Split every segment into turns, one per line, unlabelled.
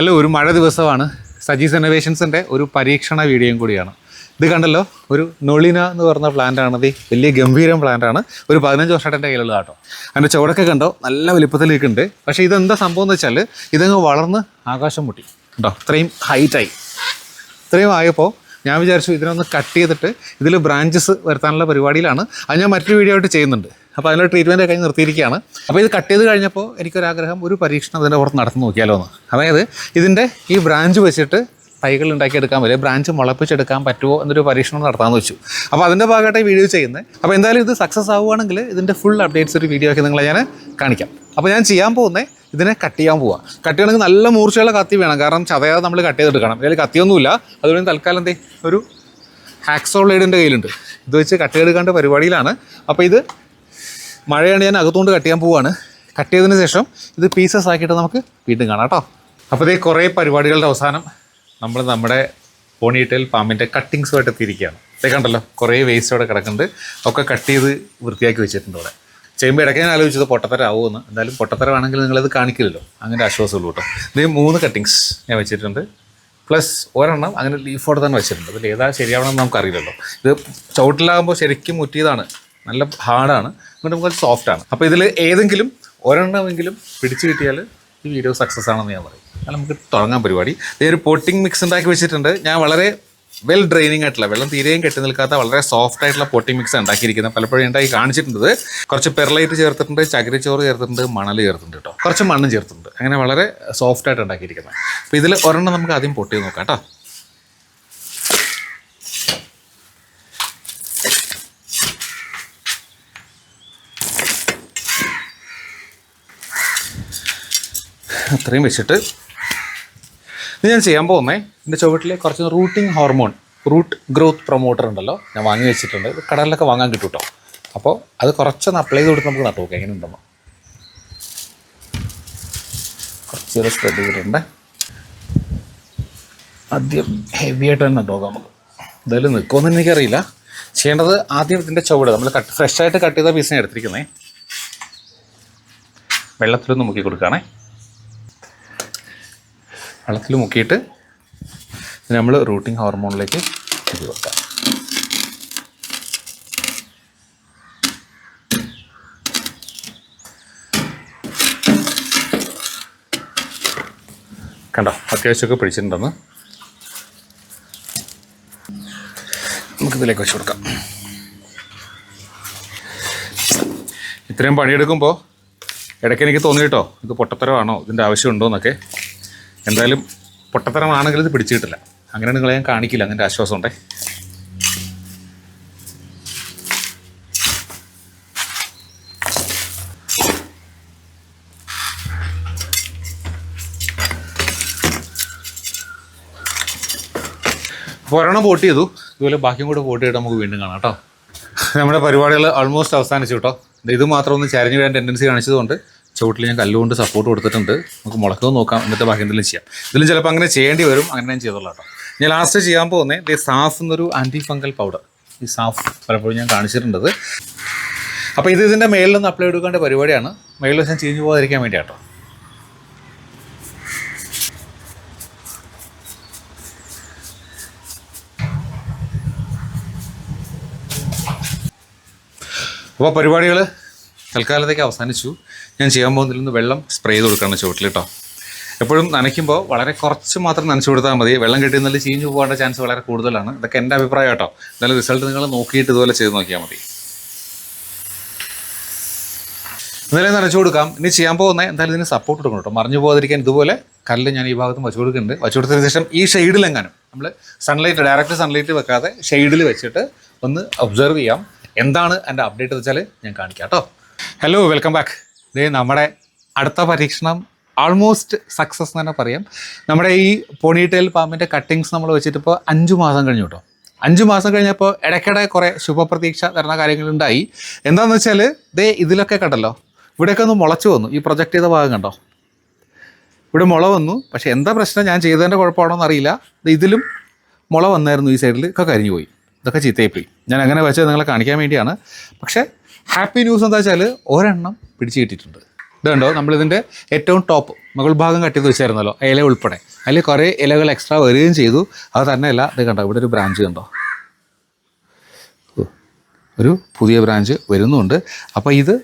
Hello ഒരു മഴ ദിവസമാണ്. സജീസ് ഇന്നോവേഷൻസിന്റെ ഒരു പരീക്ഷണ വീഡിയോയും കൂടിയാണ്. ഇത് കണ്ടല്ലോ ഒരു നൊളിന എന്ന് പറഞ്ഞ പ്ലാന്റ് ആണ് ഇത്. വലിയ ഗംഭീരം പ്ലാന്റ് ആണ്. ഒരു പതിനഞ്ച് വർഷമായിട്ട് എന്റെ കയ്യിലുള്ള കേട്ടോ അതിന്റെ ചുവടൊക്കെ കണ്ടോ നല്ല വലിപ്പത്തിലേക്കുണ്ട്. പക്ഷേ ഇതെന്താ സംഭവം എന്ന് വെച്ചാൽ ഇതങ്ങ് വളർന്ന് ആകാശം മുട്ടി കേട്ടോ ഇത്രയും ഹൈറ്റായി ഇത്രയും ആയപ്പോൾ ഞാൻ വിചാരിച്ചു ഇതിനൊന്ന് കട്ട് ചെയ്തിട്ട് ഇതിൽ ബ്രാഞ്ചസ് വരുത്താനുള്ള പരിപാടിയിലാണ്. അത് ഞാൻ മറ്റൊരു വീഡിയോ ആയിട്ട് ചെയ്യുന്നുണ്ട്. അപ്പോൾ അതിനുള്ള ട്രീറ്റ്മെന്റ് കഴിഞ്ഞ് നിർത്തിയിരിക്കുകയാണ്. അപ്പോൾ ഇത് കട്ട് ചെയ്ത് കഴിഞ്ഞപ്പോൾ എനിക്കൊരാഗ്രഹം ഒരു പരീക്ഷണം അതിന്റെ പുറത്ത് നടത്തി നോക്കിയാലോ എന്ന്. അതായത് ഇതിന്റെ ഈ ബ്രാഞ്ച് വെച്ചിട്ട് തൈകൾ ഉണ്ടാക്കിയെടുക്കാൻ പറ്റും ബ്രാഞ്ച് മുളപ്പിച്ചെടുക്കാൻ പറ്റുമോ എന്നൊരു പരീക്ഷണം നടത്താമെന്ന് വെച്ചു. അപ്പോൾ അതിന്റെ ഭാഗമായിട്ട് വീഡിയോ ചെയ്യുന്നത്. അപ്പോൾ എന്തായാലും ഇത് സക്സസ് ആവുകയാണെങ്കിൽ ഇതിന്റെ ഫുൾ അപ്ഡേറ്റ്സ് ഒരു വീഡിയോ ഒക്കെ നിങ്ങളെ ഞാൻ കാണിക്കാം. അപ്പോൾ ഞാൻ ചെയ്യാൻ പോകുന്നത് ഇതിനെ കട്ട് ചെയ്യാൻ പോവാം. കട്ട് ചെയ്യണമെങ്കിൽ നല്ല മൂർച്ചയുള്ള കത്തി വേണം. കാരണം ചതയാതെ നമ്മൾ കട്ട് ചെയ്തെടുക്കണം. ഇതിൽ കത്തിയൊന്നുമില്ല. അതുകൊണ്ട് തൽക്കാലം എന്തേ? ഒരു ഹാക്സോ ബ്ലേഡിന്റെ കയ്യിലുണ്ട്. ഇത് വെച്ച് കട്ട് ചെയ്തെടുക്കേണ്ട പരിപാടിയിലാണ്. അപ്പോൾ ഇത് മഴയാണ് ഞാൻ അകത്തുകൊണ്ട് കട്ട് ചെയ്യാൻ പോവാണ്. കട്ട് ചെയ്തതിന് ശേഷം ഇത് പീസസ് ആക്കിയിട്ട് നമുക്ക് വീണ്ടും കാണാം കേട്ടോ. അപ്പോൾ ഇതേ കുറേ പരിപാടികളുടെ അവസാനം നമ്മൾ നമ്മുടെ പോണിയിട്ടൽ പാമ്പിന്റെ കട്ടിങ്സുമായിട്ട് എത്തിയിരിക്കുകയാണ്. ഇതേ കണ്ടല്ലോ കുറേ വേസ്റ്റ് അവിടെ കിടക്കുന്നുണ്ട്. ഒക്കെ കട്ട് ചെയ്ത് വൃത്തിയാക്കി വെച്ചിട്ടുണ്ട് അവിടെ ചെയ്യുമ്പോൾ ഇടയ്ക്ക് ഞാൻ ആലോചിച്ചത് പൊട്ടത്തരാവുമെന്ന് എന്തായാലും പൊട്ടത്തരമാണെങ്കിൽ നിങ്ങളത് കാണിക്കില്ലല്ലോ. അങ്ങനെ ആശ്വാസമുള്ളൂ കേട്ടോ. ഇത് മൂന്ന് കട്ടിങ്സ് ഞാൻ വെച്ചിട്ടുണ്ട്. പ്ലസ് ഒരെണ്ണം അങ്ങനെ ലീഫോടെ തന്നെ വെച്ചിട്ടുണ്ട്. അതിൽ ഏതാ ശരിയാവണമെന്ന് നമുക്കറിയില്ലല്ലോ. ഇത് ചവിട്ടിലാകുമ്പോൾ ശരിക്കും മുറ്റിയതാണ്. നല്ല ഹാർഡാണ് എന്നിട്ട് നമുക്ക് സോഫ്റ്റ് ആണ്. അപ്പോൾ ഇതിൽ ഏതെങ്കിലും ഒരെണ്ണമെങ്കിലും പിടിച്ചു കിട്ടിയാൽ ഈ വീഡിയോ സക്സസ് ആണെന്ന് ഞാൻ പറയും. അല്ല നമുക്ക് തുടങ്ങാൻ പരിപാടി. ഇതേ ഒരു പോട്ടിംഗ് മിക്സ് ഉണ്ടാക്കി വെച്ചിട്ടുണ്ട്. ഞാൻ വളരെ വെൽ ഡ്രെയിനിങ് ആയിട്ടുള്ള വെള്ളം തീരെയും കെട്ടി നിൽക്കാത്ത വളരെ സോഫ്റ്റ് ആയിട്ടുള്ള പോട്ടിംഗ് മിക്സ് ഉണ്ടാക്കിയിരിക്കുന്നത്. പലപ്പോഴും ഉണ്ടാക്കി കാണിച്ചിട്ടുണ്ട്. കുറച്ച് പെർലൈറ്റ് ചേർത്തിട്ടുണ്ട് ചകിരിച്ചോറ് ചേർത്തിട്ടുണ്ട് മണൽ ചേർത്തിട്ടുണ്ട് കേട്ടോ. കുറച്ച് മണ്ണും ചേർത്തിട്ടുണ്ട്. അങ്ങനെ വളരെ സോഫ്റ്റ് ആയിട്ട് ഉണ്ടാക്കിയിരിക്കുന്നത്. അപ്പോൾ ഇതിൽ ഒരെണ്ണം നമുക്ക് ആദ്യം പൊട്ടി നോക്കാം കേട്ടോ. അത്രയും വെച്ചിട്ട് ഇത് ഞാൻ ചെയ്യാൻ പോകുന്നേ. എന്റെ ചുവട്ടിലെ കുറച്ച് routing hormone root growth promoter ഉണ്ടല്ലോ ഞാൻ വാങ്ങി വെച്ചിട്ടുണ്ട്. കടലിലൊക്കെ വാങ്ങാൻ കിട്ടും കേട്ടോ അപ്പോൾ അത് കുറച്ചൊന്ന് അപ്ലൈ ചെയ്ത് കൊടുത്ത് നമുക്ക് നട്ടു നോക്കാം. എങ്ങനെ ഉണ്ടെന്ന്. കുറച്ച് നേരം സ്പ്രെഡ് ചെയ്തിട്ടുണ്ട്. ആദ്യം ഹെവി ആയിട്ട് തന്നെ നട്ടു നോക്കാം നമുക്ക്. എന്തായാലും നിൽക്കുമെന്ന് എനിക്കറിയില്ല. ചെയ്യേണ്ടത് ആദ്യം ഇതിന്റെ ചുവട്. നമ്മൾ കട്ട് ഫ്രഷായിട്ട് കട്ട് ചെയ്ത പീസിനെ എടുത്തിരിക്കുന്നത് വെള്ളത്തിലൊന്ന് മുക്കി കൊടുക്കുകയാണേ. വെള്ളത്തിൽ മുക്കിയിട്ട് നമ്മൾ റൂട്ടിംഗ് ഹോർമോണിലേക്ക് ഇത് വെക്കാം. കണ്ടോ? അത്യാവശ്യമൊക്കെ പിടിച്ചിട്ടുണ്ടെന്ന്. നമുക്കിതിലേക്ക് വെച്ച് കൊടുക്കാം. ഇത്രയും പണിയെടുക്കുമ്പോൾ ഇടയ്ക്ക് എനിക്ക് തോന്നി കേട്ടോ ഇത് പൊട്ടത്തരമാണോ? ഇതിന്റെ ആവശ്യമുണ്ടോ എന്നൊക്കെ എന്തായാലും പൊട്ടത്തരമാണെങ്കിൽ ഇത് പിടിച്ചിട്ടില്ല. അങ്ങനെ നിങ്ങളെ ഞാൻ കാണിക്കില്ല. അങ്ങനെ ആശ്വാസം ഉണ്ടേ? ഒരെണ്ണം വോട്ട് ചെയ്തു. ഇതുപോലെ ബാക്കിയും കൂടെ വോട്ട് ചെയ്തിട്ട് നമുക്ക് വീണ്ടും കാണാം കേട്ടോ. നമ്മുടെ പരിപാടികൾ ഓൾമോസ്റ്റ് അവസാനിച്ചു കേട്ടോ. ഇത് മാത്രം ഒന്ന് ചരിഞ്ഞു വീഴാൻ ടെൻഡൻസി കാണിച്ചതുകൊണ്ട് ചുവട്ടിൽ ഞാൻ കല്ലുകൊണ്ട് സപ്പോർട്ട് കൊടുത്തിട്ടുണ്ട്. നമുക്ക് മുളക്കം നോക്കാം എന്നിട്ട് ബാക്കി എന്തെങ്കിലും ചെയ്യാം. ഇതിലും ചിലപ്പോൾ അങ്ങനെ ചെയ്യേണ്ടി വരും അങ്ങനെ ഞാൻ ചെയ്തോളാം കേട്ടോ. ഞാൻ ലാസ്റ്റ് ചെയ്യാൻ പോകുന്നത് ഈ സാഫ് എന്നൊരു ആന്റി ഫംഗൽ പൗഡർ ഈ സാഫ് പലപ്പോഴും ഞാൻ കാണിച്ചിട്ടുണ്ടത്. അപ്പോൾ ഇത് ഇതിന്റെ മേളിൽ നിന്ന് അപ്ലൈ എടുക്കേണ്ട പരിപാടിയാണ്. മേളിൽ വശം ചീഞ്ഞു പോകാതിരിക്കാൻ വേണ്ടി കേട്ടോ. അപ്പോൾ പരിപാടികൾ തൽക്കാലത്തേക്ക് അവസാനിച്ചു. ഞാൻ ചെയ്യാൻ പോകുന്നതിൽ നിന്ന് വെള്ളം സ്പ്രേ ചെയ്ത് കൊടുക്കണം ചുവട്ടിൽ കേട്ടോ. എപ്പോഴും നനയ്ക്കുമ്പോൾ വളരെ കുറച്ച് മാത്രം നനച്ചു കൊടുത്താൽ മതി. വെള്ളം കിട്ടുന്നതിൽ ചീഞ്ഞു പോകേണ്ട ചാൻസ് വളരെ കൂടുതലാണ്. ഇതൊക്കെ എന്റെ അഭിപ്രായം കേട്ടോ. എന്നാലും റിസൾട്ട് നിങ്ങൾ നോക്കിയിട്ട് ഇതുപോലെ ചെയ്ത് നോക്കിയാൽ മതി. എന്തായാലും നനച്ചു കൊടുക്കാം. ഇനി ചെയ്യാൻ പോകുന്നത് എന്തായാലും ഇതിന് സപ്പോർട്ട് കൊടുക്കണം കേട്ടോ. മറിഞ്ഞു പോകാതിരിക്കാൻ ഇതുപോലെ കല്ല് ഞാൻ ഈ ഭാഗത്തും വച്ചു കൊടുക്കുന്നുണ്ട്. വച്ചു കൊടുത്തതിന് ശേഷം ഈ ഷെയ്ഡിലെങ്ങാനും നമ്മൾ സൺലൈറ്റ് ഡയറക്റ്റ് സൺലൈറ്റ് വെക്കാതെ ഷെയ്ഡിൽ വെച്ചിട്ട് ഒന്ന് ഒബ്സർവ് ചെയ്യാം. എന്താണ് എന്റെ അപ്ഡേറ്റ് വെച്ചാൽ ഞാൻ കാണിക്കാം കേട്ടോ. ഹലോ വെൽക്കം ബാക്ക് ഇതേ നമ്മുടെ അടുത്ത പരീക്ഷണം ആൾമോസ്റ്റ് സക്സസ് എന്ന് തന്നെ പറയാം. നമ്മുടെ ഈ പോണിറ്റെയിൽ പാമ്പിന്റെ കട്ടിങ്സ് നമ്മൾ വെച്ചിട്ട് ഇപ്പോൾ അഞ്ച് മാസം കഴിഞ്ഞു കേട്ടോ അഞ്ച് മാസം കഴിഞ്ഞപ്പോൾ ഇടയ്ക്കിടെ കുറേ ശുഭപ്രതീക്ഷ തരുന്ന കാര്യങ്ങളുണ്ടായി. എന്താണെന്ന് വെച്ചാൽ ദേ ഇതിലൊക്കെ കണ്ടല്ലോ ഇവിടെയൊക്കെ ഒന്ന് മുളച്ചു വന്നു. ഈ പ്രൊജക്റ്റ് ചെയ്ത ഭാഗം കണ്ടോ? ഇവിടെ മുള വന്നു. പക്ഷേ എന്താ പ്രശ്നം? ഞാൻ ചെയ്തതിന്റെ കുഴപ്പമാണോ എന്നറിയില്ല ഇതിലും മുള വന്നായിരുന്നു ഈ സൈഡിൽ ഒക്കെ കരിഞ്ഞു പോയി. ഇതൊക്കെ ചീത്തയായിപ്പോയി ഞാൻ അങ്ങനെ വെച്ചത് നിങ്ങളെ കാണിക്കാൻ വേണ്ടിയാണ്. പക്ഷേ ഹാപ്പി ന്യൂസ് എന്താ വെച്ചാൽ ഒരെണ്ണം പിടിച്ചു കിട്ടിയിട്ടുണ്ട്. ഇതുണ്ടോ? നമ്മളിതിന്റെ ഏറ്റവും ടോപ്പ് മുകൾ ഭാഗം കട്ടി വെച്ചായിരുന്നല്ലോ ഇല ഉൾപ്പെടെ. അതിൽ കുറേ ഇലകൾ എക്സ്ട്രാ വരികയും ചെയ്തു. അത് തന്നെയല്ല ഇത് കണ്ടോ? ഇവിടെ ഒരു ബ്രാഞ്ച് കണ്ടോ? ഒരു പുതിയ ബ്രാഞ്ച് വരുന്നുണ്ട്. അപ്പോൾ ഇത്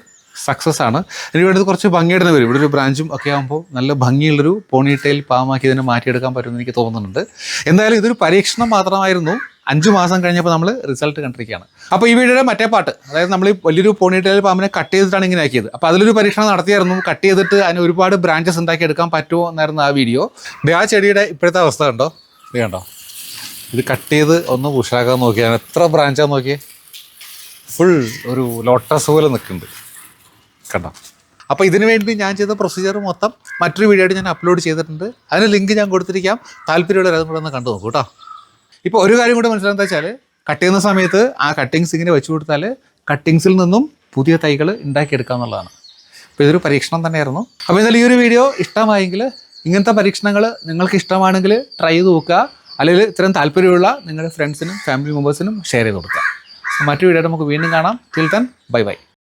സക്സസ് ആണ്. ഇനി വേണ്ടത് കുറച്ച് ഭംഗിയുടെ വരും. ഇവിടെ ഒരു ബ്രാഞ്ചും ഒക്കെ ആകുമ്പോൾ നല്ല ഭംഗിയുള്ളൊരു പോണിറ്റെയിൽ പാമാക്കി ഇതിനെ മാറ്റിയെടുക്കാൻ പറ്റുമെന്ന് എനിക്ക് തോന്നുന്നുണ്ട്. എന്തായാലും ഇതൊരു പരീക്ഷണം മാത്രമായിരുന്നു. അഞ്ച് മാസം കഴിഞ്ഞപ്പോൾ നമ്മൾ റിസൾട്ട് കണ്ടിരിക്കുകയാണ്. അപ്പോൾ ഈ വീഡിയോയുടെ മറ്റേ പാട്ട് അതായത് നമ്മൾ വലിയൊരു പോണിറ്റെയിൽ പാമ്പിനെ കട്ട് ചെയ്തിട്ടാണ് ഇങ്ങനെ ആക്കിയത്. അപ്പോൾ അതിലൊരു പരീക്ഷണം നടത്തിയായിരുന്നു. കട്ട് ചെയ്തിട്ട് അതിന് ഒരുപാട് ബ്രാഞ്ചസ് ഉണ്ടാക്കി എടുക്കാൻ പറ്റുമോ എന്നായിരുന്നു ആ വീഡിയോ. ആ ചെടിയുടെ ഇപ്പോഴത്തെ അവസ്ഥ കണ്ടോ? ഇത് കണ്ടോ? ഇത് കട്ട് ചെയ്ത് ഒന്ന് ഉഷാക്കാൻ നോക്കിയാൽ എത്ര ബ്രാഞ്ചാന്ന് നോക്കിയേ? ഫുൾ ഒരു ലോട്ടസ് പോലെ നിൽക്കുന്നുണ്ട്. കണ്ടോ? അപ്പോൾ ഇതിനു വേണ്ടി ഞാൻ ചെയ്ത പ്രൊസീജിയർ മൊത്തം മറ്റൊരു വീഡിയോ ആയിട്ട് ഞാൻ അപ്ലോഡ് ചെയ്തിട്ടുണ്ട്. അതിന് ലിങ്ക് ഞാൻ കൊടുത്തിരിക്കാം. താല്പര്യമുള്ളവർ അതും കൂടെ ഒന്ന് കണ്ടു നോക്കൂ കേട്ടോ. ഇപ്പോൾ ഒരു കാര്യം കൂടി മനസ്സിലാകുന്ന വെച്ചാൽ കട്ട് ചെയ്യുന്ന സമയത്ത് ആ കട്ടിങ്സ് ഇങ്ങനെ വെച്ചു കൊടുത്താൽ കട്ടിങ്സിൽ നിന്നും പുതിയ തൈകൾ ഉണ്ടാക്കിയെടുക്കുക എന്നുള്ളതാണ് അപ്പോൾ ഇതൊരു പരീക്ഷണം തന്നെയായിരുന്നു. അപ്പോൾ എന്നാൽ ഈ ഒരു വീഡിയോ ഇഷ്ടമായെങ്കിൽ ഇങ്ങനത്തെ പരീക്ഷണങ്ങൾ നിങ്ങൾക്ക് ഇഷ്ടമാണെങ്കിൽ ട്രൈ ചെയ്ത് നോക്കുക. അല്ലെങ്കിൽ ഇത്രയും താല്പര്യമുള്ള നിങ്ങളുടെ ഫ്രണ്ട്സിനും ഫാമിലി മെമ്പേഴ്സിനും ഷെയർ ചെയ്ത് കൊടുക്കുക. മറ്റു വീഡിയോ നമുക്ക് വീണ്ടും കാണാം. ടിൽ തൻ ബൈ ബൈ